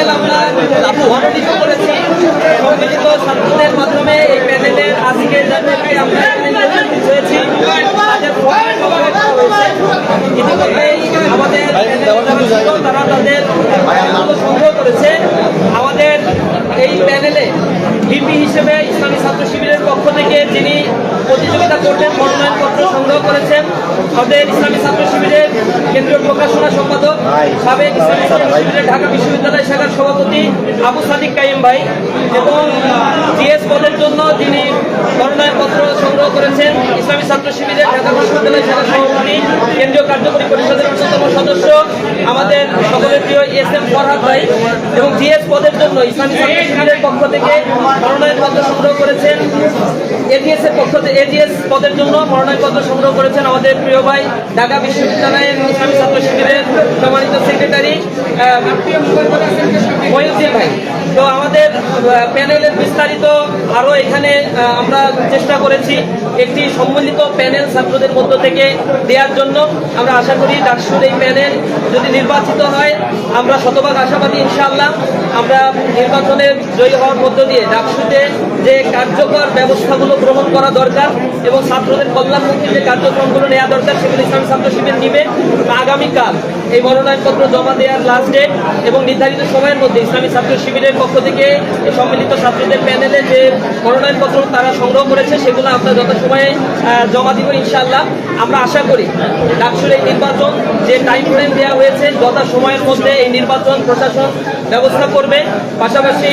Panel আমরা মনোনীত করেছি সম্মিলিত ছাত্রদের মাধ্যমে এই প্যানেলের আজকে যাদেরকে আমরা হয়েছি আমাদের তারা তাদের সংগ্রহ করেছে আমাদের এই প্যানেলে ভিপি হিসেবে ইসলামী ছাত্র শিবিরের পক্ষ থেকে যিনি প্রতিযোগিতা করবেন মনোনয়নপত্র সংগ্রহ করেছেন। আমাদের ইসলামী ছাত্র শিবিরের কেন্দ্রীয় প্রকাশনা সম্পাদক সাবেক ইসলামী ছাত্র শিবিরের ঢাকা বিশ্ববিদ্যালয় শাখার সভাপতি আবু সাদিক কাইম ভাই এবং জিএস পদের জন্য যিনি মনোনয়নপত্র সংগ্রহ করেছেন। ইসলামী ছাত্র শিবিরের ঢাকা বিশ্ববিদ্যালয় শাখার সভাপতি কেন্দ্রীয় কার্যকরী পরিষদের অন্যতম সদস্য আমাদের সকলের প্রিয় এস এম ফরহাদ ভাই এবং জিএস পদের জন্য ইসলামী ছাত্র শিবিরের পক্ষ থেকে মনোনয়নপত্র সংগ্রহ করেছেন। এজিএস এর পক্ষ থেকে এজিএস পদের জন্য মনোনয়নপত্র সংগ্রহ করেছেন আমাদের প্রিয় ভাই ঢাকা বিশ্ববিদ্যালয়ের ইসলামী ছাত্র শিবিরের সম্মানিত সেক্রেটারি তো আমাদের প্যানেলের বিস্তারিত আরও এখানে আমরা চেষ্টা করেছি একটি সম্মিলিত প্যানেল ছাত্রদের মধ্য থেকে দেওয়ার জন্য। আমরা আশা করি ডাকসুর এই প্যানেল যদি নির্বাচিত হয়, আমরা শতভাগ আশাবাদী ইনশাআল্লাহ। আমরা নির্বাচনে জয়ী হওয়ার মধ্য দিয়ে ডাকসুতে যে কার্যকর ব্যবস্থাগুলো গ্রহণ করা দরকার এবং ছাত্রদের কল্যাণমুখী যে কার্যক্রমগুলো নেওয়া দরকার, সেগুলো ইসলামী ছাত্র শিবির নিবে। আগামীকাল এই মনোনয়নপত্র জমা দেওয়ার লাস্ট ডেট এবং নির্ধারিত সময়ের মধ্যে ইসলামী ছাত্র শিবিরের পক্ষ থেকে সম্মিলিত ছাত্রদের প্যানেলে যে মনোনয়নপত্র তারা সংগ্রহ করেছে সেগুলো আমরা যত সময়ে আহ, জমা দিব ইনশাআল্লাহ। আমরা আশা করি ডাকসুর এই নির্বাচন যে টাইম ফ্রেম দেওয়া হয়েছে যত সময়ের মধ্যে এই নির্বাচন প্রশাসন ব্যবস্থা করবে। পাশাপাশি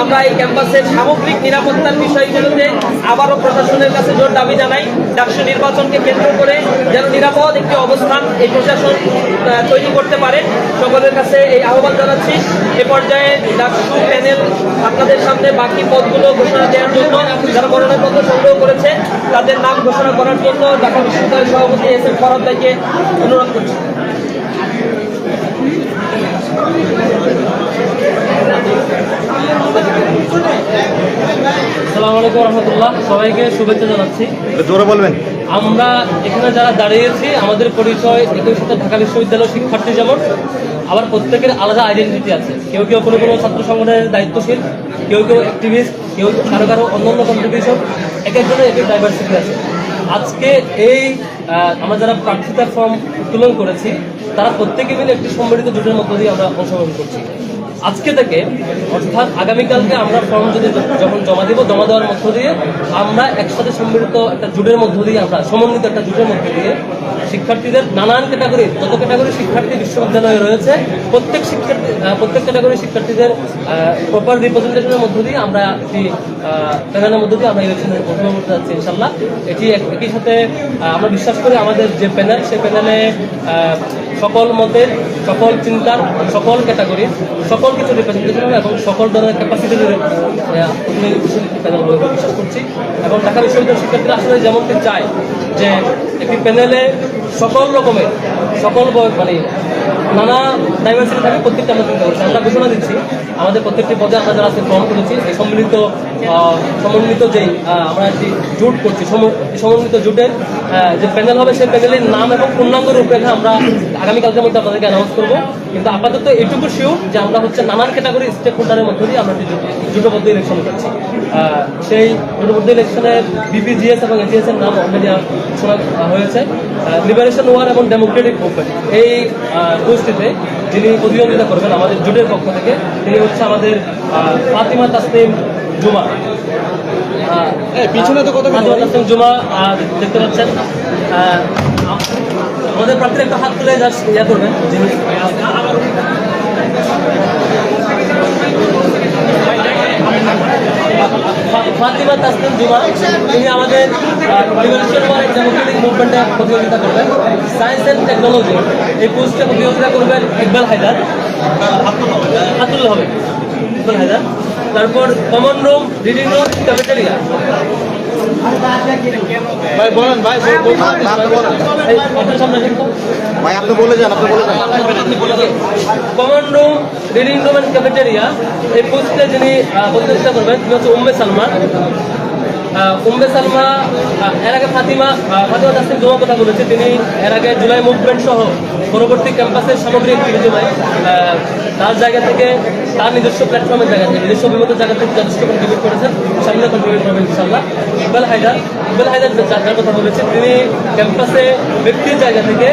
আমরা এই ক্যাম্পাসের সামগ্রিক নিরাপত্তার বিষয়গুলোতে আবারও প্রশাসনের কাছে জোর দাবি জানাই। ডাকসু নির্বাচনকে কেন্দ্র করে যেন নিরাপদ একটি অবস্থান এই প্রশাসন তৈরি করতে পারে সকলের কাছে এই আহ্বান জানাচ্ছি। এ পর্যায়ে ডাকসু প্যানেল আপনাদের সামনে বাকি পদগুলো ঘোষণা দেওয়ার জন্য, যারা মনোনয়নপত্র সংগ্রহ করেছে, তাদের নাম ঘোষণা করার জন্য ঢাকা বিশ্ববিদ্যালয়ের সভাপতি এস এম ফরাদ অনুরোধ করছি। আসসালামু আলাইকুম রহমতুল্লাহ। সবাইকে শুভেচ্ছা জানাচ্ছি। জোরে বলবেন। আমরা এখানে যারা দাঁড়িয়েছি আমাদের পরিচয় একই সাথে ঢাকা বিশ্ববিদ্যালয়ের শিক্ষার্থী যেমন আবার প্রত্যেকের আলাদা আইডেন্টিটি আছে। কেউ কেউ কোনো কোনো ছাত্র সংগঠনের দায়িত্বশীল কেউ কেউ অ্যাক্টিভিস্ট কেউ কারও কারও অন্যান্য কন্ট্রিবিউশন এক একজনের এক এক ডাইভার্সিটি আছে। আজকে এই আমরা যারা প্রার্থিতার ফর্ম উত্তোলন করেছি তারা প্রত্যেকে মিলে একটি সম্মিলিত জোটের মধ্য দিয়ে আমরা অংশগ্রহণ করছি। আজকে থেকে, অর্থাৎ আগামীকালকে আমরা ফর্ম যদি যখন জমা দিব, জমা দেওয়ার মধ্য দিয়ে আমরা একসাথে সম্মিলিত একটা জুটের মধ্য দিয়ে আমরা, সমন্বিত একটা জুটের মধ্য দিয়ে শিক্ষার্থীদের নানান ক্যাটাগরি যত ক্যাটাগরি শিক্ষার্থী বিশ্ববিদ্যালয়ে রয়েছে, প্রত্যেক শিক্ষার্থী প্রত্যেক ক্যাটাগরি শিক্ষার্থীদের প্রপার রিপ্রেজেন্টেশনের মধ্য দিয়ে আমরা একটি প্যানেলের মধ্য দিয়ে আমরা ইলেকশনে অংশগ্রহণ করতে যাচ্ছি ইনশাল্লাহ এটি এক- একই সাথে আমরা বিশ্বাস করি আমাদের যে প্যানেল সেই প্যানেলে সকল মতের সকল চিন্তার, সকল ক্যাটাগরি সকল কিছু রিপ্রেজেন্টেশন এবং সকল ধরনের ক্যাপাসিটির প্যানেল বলে বিশ্বাস করছি। এবং ঢাকা বিশ্ববিদ্যালয়ের শিক্ষার্থীরা আসলে যেমনটি চায় যে একটি প্যানেলে সকল রকমের, সকল মানে নানা ডাইভার্সিটি থাকে প্রত্যেকটা আমরা চিন্তা করছি। আমরা ঘোষণা দিচ্ছি, আমাদের প্রত্যেকটি পদে আমরা যারা আজকে ফর্ম করেছি, এই সম্মিলিত সমন্বিত যেই আমরা একটি জোট করছি সম- সমন্বিত জোটের যে প্যানেল হবে সেই প্যানেলের নাম এবং পূর্ণাঙ্গ রূপরেখা আমরা আগামীকালকের মধ্যে আপনাদেরকে অ্যানাউন্স করব। কিন্তু আপাতত এইটুকু শিওর যে আমরা হচ্ছে নানান ক্যাটাগরি স্টেক হোল্ডারের মধ্য দিয়ে আমরা জোটবদ্ধ ইলেকশন করছি। সেই জোটবদ্ধ ইলেকশনের বিপিজিএস এবং এজিএস এর নাম অলরেডি শোনা হয়েছে। লিবারেশন ওয়ার এবং ডেমোক্রেটিক মুভমেন্ট এই গোষ্ঠীতে যিনি প্রতিদ্বন্দ্বিতা করবেন আমাদের জোটের পক্ষ থেকে, তিনি হচ্ছে আমাদের ফাতিমা তাসলিম জুমা। আহ, পিছনে তো কত তাসলিম জুমা দেখতে পাচ্ছেন। আমাদের প্রার্থীর একটা হাত তুলে জাস্ট ইয়া করবেন ফাতিমা তাসলিম জুমা তিনি আমাদের রিভলিউশন ওয়ার ডেমোক্রেটিক মুভমেন্টে প্রতিযোগিতা করবেন। সায়েন্স অ্যান্ড টেকনোলজি এই পোস্টে প্রতিযোগিতা করবেন ইকবাল হায়দার। আতুল হবে ইকবাল হায়দার তারপর common room reading room cafeteria ভাই বলেন ভাই। ভাই আপনি বলে যান আপনি বলে যান। Common room reading room and cafeteria এই পোস্টে যিনি প্রতিষ্ঠা করবেন তিনি হচ্ছে উম্মে সালমা আহ, উম্মে সালমা এর আগে ফাতিমা ফাতিমা তাসলিম জমা কথা বলেছে। তিনি এর আগে জুলাই মুভমেন্ট সহ পরবর্তী ক্যাম্পাসের সামগ্রিক বিবেচনায় তার জায়গা থেকে তার নিজস্ব প্ল্যাটফর্মের জায়গা থেকে, নিজস্ব অভিমত জায়গা থেকে যথেষ্ট কন্ট্রিবিউট করেছেন। সামনে কন্ট্রিবিউট করবেন ইনশাল্লাহ ইকবাল হায়দার ইকবাল হায়দার যার কথা বলেছি, তিনি ক্যাম্পাসে ব্যক্তির জায়গা থেকে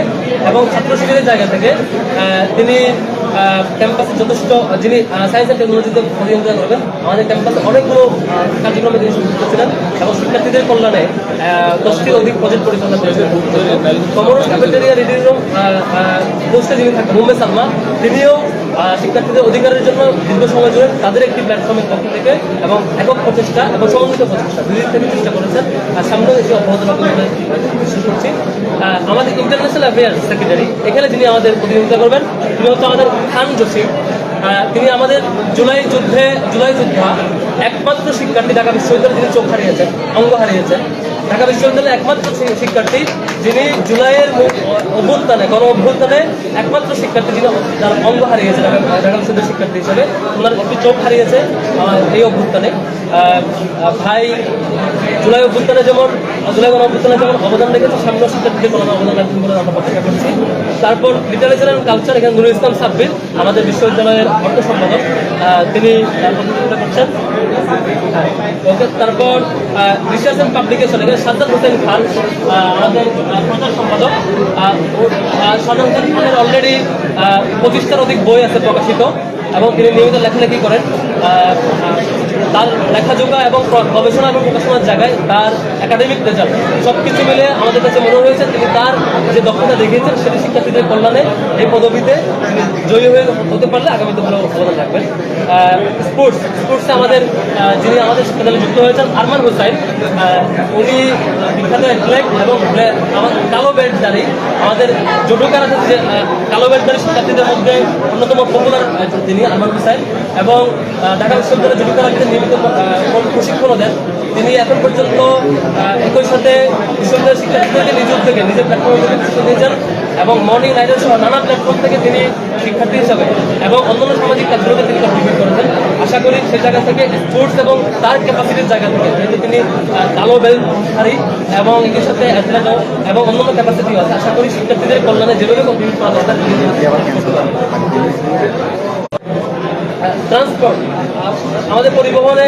এবং ছাত্র শিবিরের জায়গা থেকে তিনি ক্যাম্পাসে যথেষ্ট, যিনি সায়েন্স অ্যান্ড টেকনোলজিতে প্রতিযোগিতা করবেন আমাদের ক্যাম্পাসে অনেকগুলো কার্যক্রমে তিনি সংযুক্ত ছিলেন। এবং শিক্ষার্থীদের কল্যাণে দশটির অধিক প্রজেক্ট পরিচালনা করেছেন কমরস ক্যাফেটেরিয়া রিডিং রুম পোস্টে যিনি থাকেন মুম্বে সালমা তিনিও শিক্ষার্থীদের অধিকারের জন্য দীর্ঘ সময় ধরে তাদের একটি প্ল্যাটফর্মের পক্ষ থেকে এবং একক প্রচেষ্টা এবং সমন্বিত প্রচেষ্টা দুই দিক থেকে চেষ্টা করেছেন। আর সামনেও এটি অব্যাহত বিশ্বাস করছি। আমাদের ইন্টারন্যাশনাল অ্যাফেয়ার্স সেক্রেটারি এখানে যিনি আমাদের প্রতিনিধিত্ব করবেন তিনি হচ্ছে আমাদের খান আহ, তিনি আমাদের জুলাই যুদ্ধে, জুলাই যোদ্ধা একমাত্র শিক্ষার্থী ঢাকা বিশ্ববিদ্যালয়ে যিনি চোখ হারিয়েছেন, অঙ্গ হারিয়েছেন। ঢাকা বিশ্ববিদ্যালয়ের একমাত্র শিক্ষার্থী যিনি জুলাইয়ের অভ্যুত্থানে, গণ অভ্যুত্থানে একমাত্র শিক্ষার্থী যিনি যার অঙ্গ হারিয়েছে ঢাকা বিশ্ববিদ্যালয়ের শিক্ষার্থী হিসেবে। ওনার একটি চোখ হারিয়েছে এই অভ্যুত্থানে। ভাই, জুলাই অভ্যুত্থানে যেমন, জুলাই গণ অভ্যুত্থানে যেমন অবদান রেখেছে সামনে শিক্ষার্থীদের কোনো অবদান রাখবেন বলে আমরা প্রত্যাশা করছি। তারপর লিটারেচার অ্যান্ড কালচার এখানে নুরুল ইসলাম সাব্বির, আমাদের বিশ্ববিদ্যালয়ের অর্থ সম্পাদক। তিনি করছেন। ওকে, তারপর রিসার্চ অ্যান্ড পাবলিকেশন এখানে সাজ্জাদ হোসেন খান আমাদের প্রচার সম্পাদক। সনম খান খানের অলরেডি পঁচিশটার অধিক বই আছে প্রকাশিত, এবং তিনি নিয়মিত লেখালেখি করেন। তার লেখাজোকা এবং গবেষণা এবং প্রকাশনার জায়গায় তার একাডেমিক রেজাল্ট সব কিছু মিলে আমাদের কাছে মনে হয়েছে তিনি তার যে দক্ষতা দেখিয়েছেন সেটি শিক্ষার্থীদের কল্যাণে এই পদবিতে জয়ী হয়ে হতে পারলে আগামীতে ভালো অবদান রাখবেন। স্পোর্টস স্পোর্টসে আমাদের যিনি আমাদের সাথে যুক্ত হয়েছেন, আরমান হোসাইন। উনি বিখ্যাত অ্যাথলেট এবং আমার কালো বেল্টদারি আমাদের জুডোকার আছে যে কালো বেল্টদারি শিক্ষার্থীদের মধ্যে অন্যতম পপুলার তিনি আরমান হোসাইন। এবং ঢাকা বিশ্ববিদ্যালয়ের জুডোকারাকে নিয়মিত আহ, প্রশিক্ষণও দেন তিনি এখন পর্যন্ত একই সাথে বিশ্ববিদ্যালয়ের শিক্ষার্থীদেরকে নিজ থেকে নিজের প্ল্যাটফর্ম প্রশিক্ষণ দিয়েছেন এবং মর্নিং রাইডার সহ নানা প্ল্যাটফর্ম থেকে তিনি শিক্ষার্থী হিসাবে এবং অন্যান্য সামাজিক কাজগুলোতে তিনি কন্ট্রিবিউট করেছেন আশা করি সেই জায়গা থেকে স্পোর্টস এবং তার ক্যাপাসিটির জায়গা থেকে যেহেতু তিনি কালো বেলধারী এবং এর সাথে অ্যাথলেটও এবং অন্যান্য ক্যাপাসিটিও আছে আশা করি শিক্ষার্থীদের কল্যাণে যেভাবে কন্ট্রিবিউট করা দরকার। ট্রান্সপোর্ট আমাদের পরিবহনে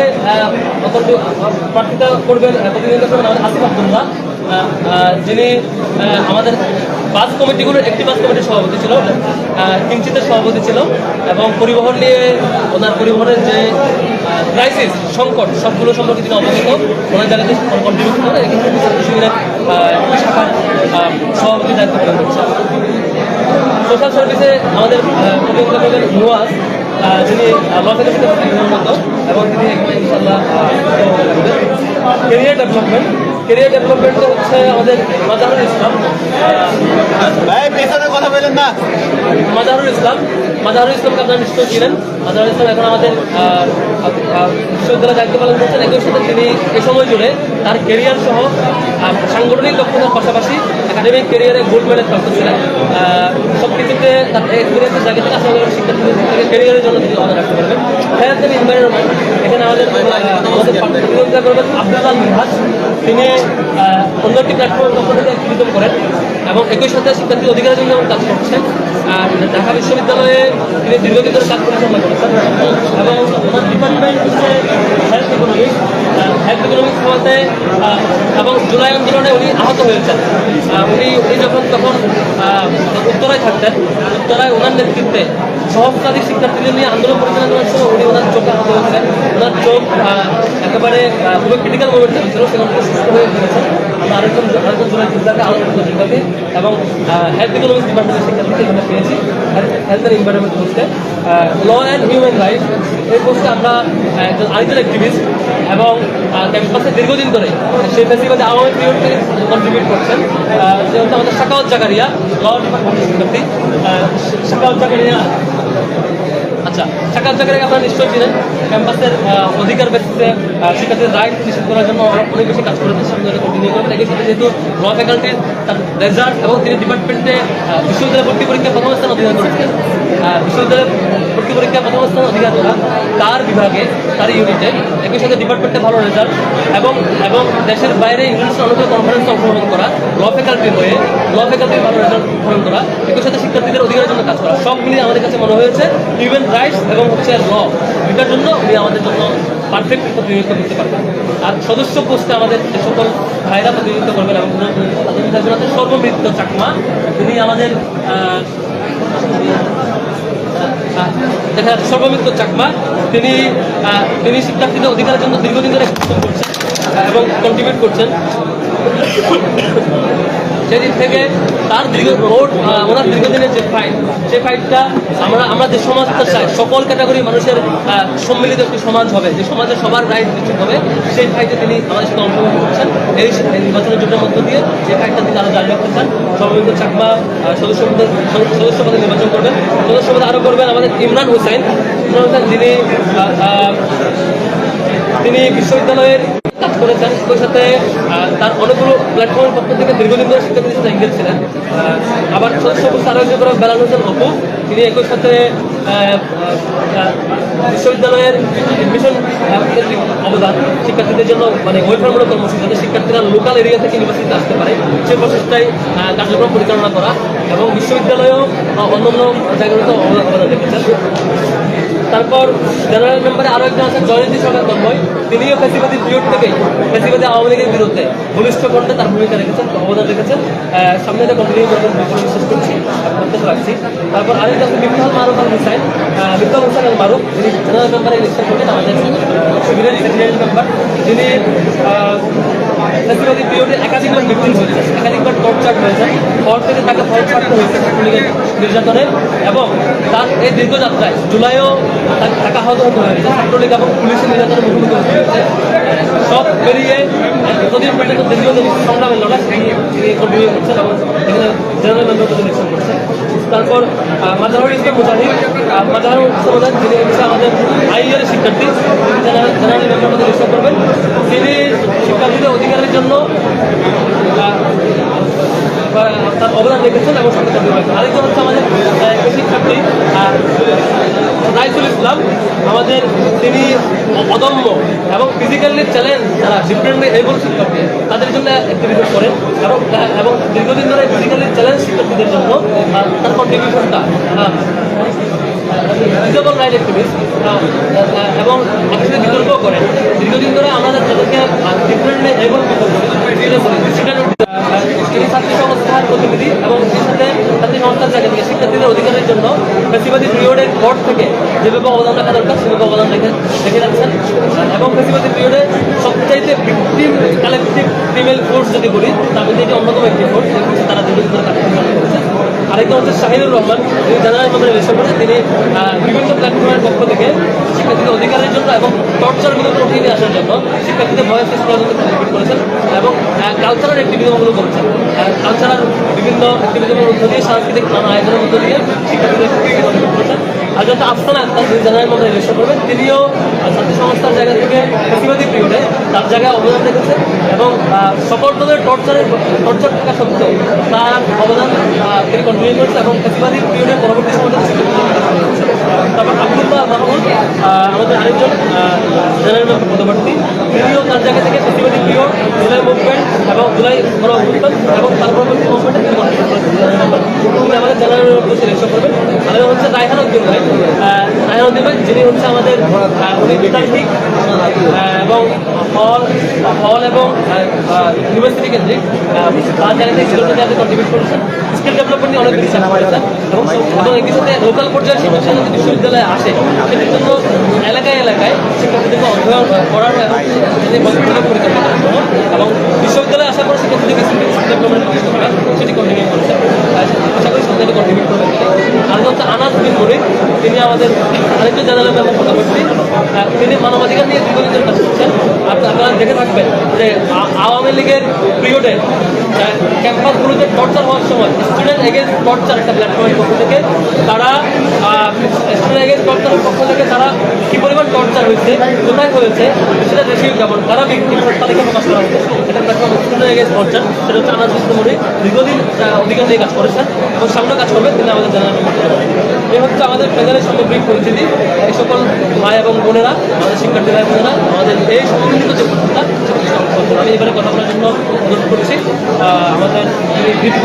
প্রার্থিতা করবেন প্রতিনিধিত্ব করবেন আমাদের আসিফ আবদুল্লাহ যিনি আমাদের বাস কমিটিগুলোর একটি বাস কমিটির সভাপতি ছিল কিঞ্চিতের সভাপতি ছিল, এবং পরিবহন নিয়ে ওনার পরিবহনের যে ক্রাইসিস সংকট, সবগুলো সম্পর্কে তিনি অবগত। ওনার জায়গাতে কন্ট্রিবিউট করে শিবিরের শাখার সভাপতি দায়িত্ব পালন করছে সোশ্যাল সার্ভিসে আমাদের প্রতিযোগিতা করবেন নুয়াজ যিনি লস এবং তিনি ইনশাল্লাহ কেরিয়ার ডেভেলপমেন্ট কেরিয়ার ডেভেলপমেন্টে হচ্ছে আমাদের মাজাহুল ইসলাম কথা বলেন না। মাজাহুল ইসলাম মাজাহুল ইসলামকে আপনারা নিশ্চয় ছিলেন মাজাহুল ইসলাম এখন আমাদের বিশ্ববিদ্যালয়ে দায়িত্ব পালন করছেন। একই সাথে তিনি এ সময় জুড়ে তার কেরিয়ার সহ সাংগঠনিক দক্ষতার পাশাপাশি একাডেমিক কেরিয়ারে গোল্ড মেডেল প্রাপ্ত ছিলেন। সব কিছুতে তার এক্সপিরিয়েন্সের জায়গা থেকে করি শিক্ষার্থীদের থেকে কেরিয়ারের জন্য তিনি অবদান রাখতে পারবেন। হেলথ অ্যান্ড এনভায়রনমেন্ট এখানে আমাদের আমাদের প্রতিযোগিতা করবেন আব্দুল্লাহ মিনহাজ তিনি আহ, অন্য একটি প্ল্যাটফর্মের পক্ষ থেকে অ্যাক্টিভিজম করেন এবং একই সাথে শিক্ষার্থী অধিকারের জন্য কাজ করছেন। আর ঢাকা বিশ্ববিদ্যালয়ে তিনি দীর্ঘদিন ধরে কাজ পরিচালনা করেছেন এবং ওনার ডিপার্টমেন্ট হচ্ছে হেলথ ইকোনমিক্স হেলথ ইকোনমিক্স হওয়াতে এবং জুলাই আন্দোলনে উনি আহত হয়েছেন। উনি উনি যখন তখন উত্তরায় থাকতেন, উত্তরায় ওনার নেতৃত্বে সহকারী শিক্ষার্থীদের নিয়ে আন্দোলন পরিচালনা করার সময় উনি ওনার চোখে আহত হয়েছিলেন ওনার চোখ একেবারে খুবই ক্রিটিক্যাল মোমেন্ট ছিল, সেখান সুস্থ হয়ে গিয়েছেন আমরা আরেকজন আরেকজন জুলাই যোদ্ধাকে আহত শিক্ষার্থী এবং হেলথ ইকোনমিক্স ডিপার্টমেন্টের শিক্ষার্থীকে এখানে পেয়েছি। হেলথ অ্যান্ড এনভায়রনমেন্ট পোস্টে ল অ্যান্ড হিউম্যান রাইটস এই পোস্টে আমরা একজন আরেকজন অ্যাক্টিভিস্ট এবং ক্যাম্পাসে দীর্ঘদিন ধরে সেই ফেসিবাদে আওয়ামী পিরিয়ড কন্ট্রিবিউট করছেন। হচ্ছে আমাদের শাকাওয়াত জাকারিয়া ল ডিপার্টমেন্টের শিক্ষার্থী শাকাওয়াত জাকারিয়া আচ্ছা চাকা চাকার আপনারা নিশ্চয়ই চিনেন ক্যাম্পাসের অধিকার ব্যক্তিতে শিক্ষার্থীদের রাইট নিশ্চিত করার জন্য অনেক বেশি কাজ করেছে সামনে কন্টিনিউ যেহেতু ল ফ্যাকাল্টির তার রেজাল্ট এবং তিনি ডিপার্টমেন্টে বিশ্ববিদ্যালয় ভর্তি পরীক্ষা প্রথম স্থান অধিকার করেছিলেন বিশ্ববিদ্যালয় ভর্তি পরীক্ষা প্রথম স্থান অধিকার করা তার বিভাগে, তার ইউনিটে একই সাথে ডিপার্টমেন্টে ভালো রেজাল্ট এবং এবং দেশের বাইরে ইংলিশের অনুকূল কনফারেন্সে অংশগ্রহণ করা ল ফ্যাকাল্টি হয়ে ল ফ্যাকাল্টির ভালো রেজাল্ট গ্রহণ করা একই সাথে শিক্ষার্থীদের অধিকারের জন্য কাজ করা। সব মিলিয়ে আমাদের কাছে মনে হয়েছে হিউম্যান রাইটস এবং হচ্ছে ল এটার জন্য উনি আমাদের জন্য পারফেক্ট প্রতিনিধিত্ব করতে পারবেন। আর সদস্য পোস্টে আমাদের যে সকল ভাইরা প্রতিনিধিত্ব করবেন এবং তাদের আছেন চাকমা তিনি আমাদের দেখা যাচ্ছে সর্বমিত্র চাকমা। তিনি তিনি শিক্ষার্থীদের অধিকারের জন্য দীর্ঘদিন ধরে করছেন এবং কন্ট্রিবিউট করছেন। সেদিন থেকে তার দীর্ঘ আহ, ওনার দীর্ঘদিনের যে ফাইট সেই ফাইটটা আমরা আমরা যে সমাজটা চাই সকল ক্যাটাগরি মানুষের সম্মিলিত একটি সমাজ হবে যে সমাজে সবার রাইট নিশ্চিত হবে সেই ফাইটে তিনি আমাদের সাথে অংশগ্রহণ করছেন। এই নির্বাচনের জোটের মধ্য দিয়ে সেই ফাইটটা তিনি আরও জারি রাখতে চান সর্বমিত্র চাকমা সদস্য সদস্য পদে নির্বাচন করবেন সদস্য পদে আরও করবেন আমাদের ইমরান হোসেন। ইমরান হোসেন যিনি তিনি বিশ্ববিদ্যালয়ের কাজ করেছেন সাথে তার অনেকগুলো প্ল্যাটফর্মের পক্ষ থেকে দীর্ঘদিন ধরে সাথে এঙ্গেজ ছিলেন আবার অবস্থা বেলাল হোসেন অপু, তিনি একই সাথে বিশ্ববিদ্যালয়ের এডমিশন অবদান শিক্ষার্থীদের জন্য মানে ওয়েলফেয়ারমূলক কর্মসূচি, যাতে শিক্ষার্থীরা লোকাল এরিয়া থেকে ইউনিভার্সিটিতে আসতে পারে। সেই প্রচেষ্টায় কার্যক্রম পরিচালনা করা এবং বিশ্ববিদ্যালয়েও অন্যান্য জায়গাগুলোতে অবদান রেখেছেন। তারপর জেনারেল মেম্বারে আরও একজন আছেন জয়ন্তী সরকার তন্ময় তিনিও ফেসিবাদী পিরিয়ড থেকেই ফেসিবাদী আওয়ামী লীগের বিরুদ্ধে ঘনিষ্ঠ কণ্ঠে তার ভূমিকা রেখেছেন অবদান রেখেছেন। সামনে এটা কন্টিনিউ করবেন বিশ্বাস করছি প্রত্যাশা রাখছি। তারপর আরেকজন আছেন মিফতাহ মারুফ আল হুসাইন। আহ, মিফতাহ হোসেন আল মারুফ যিনি জেনারেল মেম্বারে ইলেকশন করবেন আমাদের শিবিরের সেক্রেটারি মেম্বার যিনি আহ, ফেসিবাদী পিরিয়ডে একাধিকবার মিটিং হয়েছে একাধিকবার টর্চার হয়েছে পর থেকে তাকে ফল ছাড়তে হয়েছে ছাত্রলীগের নির্যাতনে এবং তার এই দীর্ঘযাত্রায় জুলাইও তাকে আহত হতে হয়েছে। ছাত্রলীগ এবং পুলিশের নির্যাতনের মুখোমুখি হয়েছে। সব পেরিয়ে এতদিন পর্যন্ত দীর্ঘদিন সংগ্রামের লড়াই তিনি কন্টিনিউ এবং এখানে জেনারেল মেম্বার করছেন তারপর আহ, মাজাহুর ইসলাম মুজাহিদ আহ, মাজাহুর ইসলাম মুজাহিদ যিনি হচ্ছে আমাদের আইয়ের শিক্ষার্থী জেনারেল মেম্বার ইলেকশন করবেন তিনি শিক্ষার্থীদের অধিকারের জন্য তার অবদান রেখেছেন এবং সঙ্গে চাকরি করেছেন আরেকজন হচ্ছে আমাদের শিক্ষার্থী আহ, রাইসুল ইসলাম, আমাদের তিনি অদম্য এবং ফিজিক্যালি চ্যালেঞ্জ যারা ডিফারেন্টলি এবল শিক্ষার্থী তাদের জন্য অ্যাক্টিভিটি করেন। এবং এবং দীর্ঘদিন ধরে ফিজিক্যালি চ্যালেঞ্জ শিক্ষার্থীদের জন্য তার কন্ট্রিবিউশনটা ডিজেবল রাইট অ্যাক্টিভিস্ট এবং একসাথে বিতর্ক করেন। দীর্ঘদিন ধরে আমাদের তাদেরকে ডিফারেন্টলি এবল তিনি ছাত্রী সংস্থার প্রতিনিধি এবং সেই সাথে সংস্থার জায়গা থেকে শিক্ষার্থীদের অধিকারের জন্য ফেসিবাদী পিরিয়ডের পর থেকে যেভাবে অবদান রাখা দরকার সেভাবে অবদান রেখে রেখে যাচ্ছেন। এবং ফেসিবাদী পিরিয়ডে সবচাইতে ভিক্টিম কালেকটিভ ফিমেল ফোর্স যদি বলি মধ্যে এটি অন্যতম একটি ফোর্স তারা দীর্ঘদিন ধরে কাজ করেছেন আরেকজন হচ্ছে শাহিনুর রহমান তিনি জানালেন আমাদের রেশন তিনি বিভিন্ন প্ল্যাটফর্মের পক্ষ থেকে শিক্ষার্থীদের অধিকারের জন্য এবং টর্চার বিনোদন উঠিয়ে আসার জন্য শিক্ষার্থীদের ভয়েস করার করেছেন এবং কালচারাল অ্যাক্টিভিজমগুলো করেছেন। কালচারাল বিভিন্ন অ্যাক্টিভিজমের মধ্য দিয়ে সাংস্কৃতিক নানা আয়োজনের মধ্য দিয়ে শিক্ষার্থীদের করেছেন। আর যত আক্তার যিনি জেনারেল মেম্বার ইলেকশন করবেন তিনিও ছাত্র সংস্থার জায়গা থেকে প্রতিবাদী পিরিয়ডে তার জায়গায় অবদান রেখেছেন এবং সকল দলের টর্চারের টর্চার থাকা সত্ত্বেও তার অবদান তিনি কন্টিনিউ করেছেন এবং প্রতিবাদী পিরিয়ডের পরবর্তী। তারপর আব্দুল্লাহ মাহমুদ আমাদের আরেকজন জেনারেল মেম্বার পদপ্রার্থী তিনিও তার জায়গা থেকে প্রতিবাদী পিরিয়ড জুলাই মুভমেন্ট এবং জুলাই গণ এবং তার পরবর্তী মুভমেন্টে তিনি contribute করেছেন জেনারেল মেম্বার তিনি আমাদের জেনারেল মেম্বার সিলেকশন করবেন আমাদের হচ্ছে রায়হান উদ্দিন ভাই আহ, রায়হান যিনি হচ্ছে আমাদের আহ, এবং হল হল এবং ইউনিভার্সিটি কেন্দ্রিক তার জায়গা থেকে যাতে কন্ট্রিবিউট করেছেন স্কিল ডেভেলপমেন্ট নিয়ে অনেক কাজ করেছেন এবং একই সাথে লোকাল পর্যায়ে শিক্ষা যদি বিশ্ববিদ্যালয়ে আসে সেটির জন্য এলাকায় এলাকায় শিক্ষার্থীদেরকে অধ্যয়ন করার এবং জন্য এবং বিশ্ববিদ্যালয়ে আসার পর শিক্ষার্থীদেরকে স্কিল ডেভেলপমেন্ট প্রচেষ্টা করা সেটি কন্টিনিউ করেছেন আহ, আশা করি সরকারি হচ্ছে আনাস বিন মনির তিনি মানবাধিকার নিয়ে দীর্ঘদিন ধরে কাজ করছেন। আপনারা দেখে থাকবেন যে আওয়ামী লীগের পিরিয়ডে ক্যাম্পাসগুলোতে টর্চার হওয়ার সময় স্টুডেন্ট এগেন্স্ট টর্চার একটা প্ল্যাটফর্মের পক্ষ থেকে তারা স্টুডেন্ট এগেন্স্ট টর্চারের পক্ষ থেকে তারা কি পরিমাণ টর্চার হয়েছে, কোথায় হয়েছে, সেটা রেসিভ যেমন তারা তাদেরকে প্রকাশ করা হয়েছে। এটা প্ল্যাটফর্ম স্টুডেন্ট এগেন্স্ট টর্চার সেটা হচ্ছে আনাজ মুস্তমরি দীর্ঘদিন অধিকার নিয়ে কাজ করেছেন এবং সামনে কাজ করবেন তিনি আমাদের জানানো এই হচ্ছে আমাদের প্যানেলের সামগ্রিক পরিস্থিতি এই সকল ভাই এবং বোনেরা, আমাদের শিক্ষার্থী ভাই বোনেরা, আমাদের এই সংগঠিত যে হবে। আমি এবারে কথা বলার জন্য অনুরোধ করছি আমাদের যিনি গ্রিপ